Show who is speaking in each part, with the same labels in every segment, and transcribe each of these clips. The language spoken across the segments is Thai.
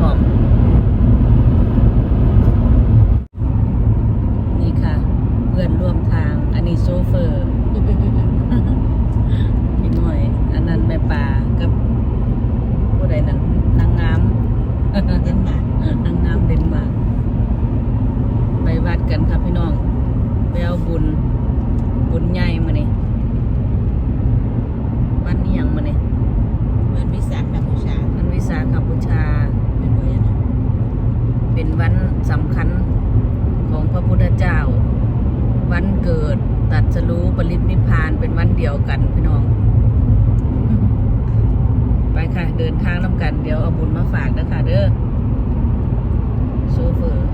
Speaker 1: นอก นี่ค่ะ เพื่อนร่วมทาง อันนี้โซเฟอร์พี่หน่อย อันนั้นแม่ป่ากับผู้ใดนั้นนางงาม
Speaker 2: เดนมาร์ก
Speaker 1: นางงามเดนมาร์กไปวัดกันครับพี่น้องแววบุญ บุญใหญ่
Speaker 2: ไห
Speaker 1: เป็นวันสำคัญของพระพุทธเจ้า วันเกิดตัดสรู้ปรินิพพานเป็นวันเดียวกันพี่น้อง ไปค่ะ เดินทางน้ำกันเดี๋ยวเอาบุญมาฝากนะค่ะเด้อโซเฟอร์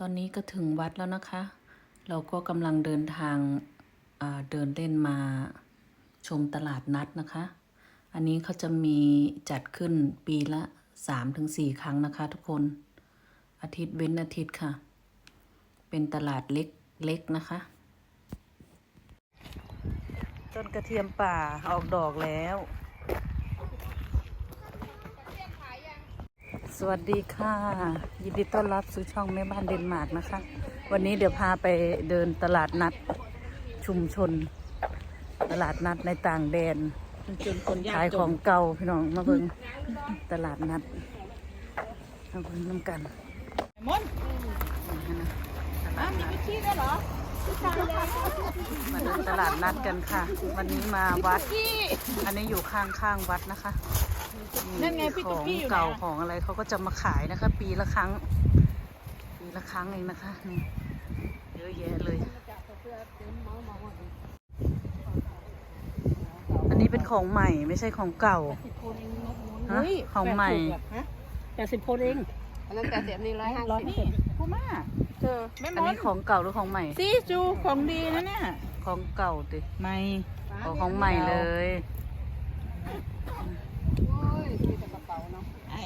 Speaker 1: ตอนนี้ก็ถึงวัดแล้วนะคะ เราก็กำลังเดินทางเดินเล่นมาชมตลาดนัดนะคะ อันนี้เขาจะมีจัดขึ้นปีละสามถึงสี่ครั้งนะคะทุกคน อาทิตย์เว้นอาทิตย์ค่ะ เป็นตลาดเล็กเล็กนะคะ ต้นกระเทียมป่าออกดอกแล้ว สวัสดีค่ะ ยินดีต้อนรับสู่ช่องแม่บ้านเดนมาร์กนะคะ วันนี้เดี๋ยวพาไปเดินตลาดนัดชุมชน ตลาดนัดในต่างแดน
Speaker 2: จนคนยาก
Speaker 1: ขาย
Speaker 2: จ
Speaker 1: ขอนงเก่าพี่น้องมาเบิ่งตลาดนัดมาเบิ่งน้ำกัน
Speaker 2: มน
Speaker 1: นะตลาดนัด
Speaker 2: ชี้ได้เหรอ
Speaker 1: มาเดินตลาดนัดกันค่ะ วันนี้มาวัด อันนี้อยู่ข้างข้างๆวัดนะคะ
Speaker 2: นั่นไงพี่
Speaker 1: ข
Speaker 2: ตุ๊
Speaker 1: อกง
Speaker 2: กี้อยู่
Speaker 1: เก่า
Speaker 2: นะ
Speaker 1: ของอะไรเขาก็จะมาขายนะคะ ปีละครั้ง ปีละครั้งเองนะคะนี่เยอะแยะเลย อันนี้เป็นของใหม่ไม่ใช่ของเก่าฮะของใหม่
Speaker 2: แปดสิบโพนเอง
Speaker 3: อันนั้นแต่เสียบนี่ร้อยห้า
Speaker 2: ร้อย
Speaker 3: สิบ
Speaker 2: นี่พูม่าเธอแม่ม
Speaker 1: อัน
Speaker 2: ด
Speaker 1: นี้ของเก่าหรือของใหม่
Speaker 2: ซีจูของดีนะเนี่ย
Speaker 1: ของเก่าดิ
Speaker 2: ไม่
Speaker 1: เอาของใหม่เลย
Speaker 3: โอ้ยมีแต่กระเป๋าเนาะ
Speaker 2: ไอ้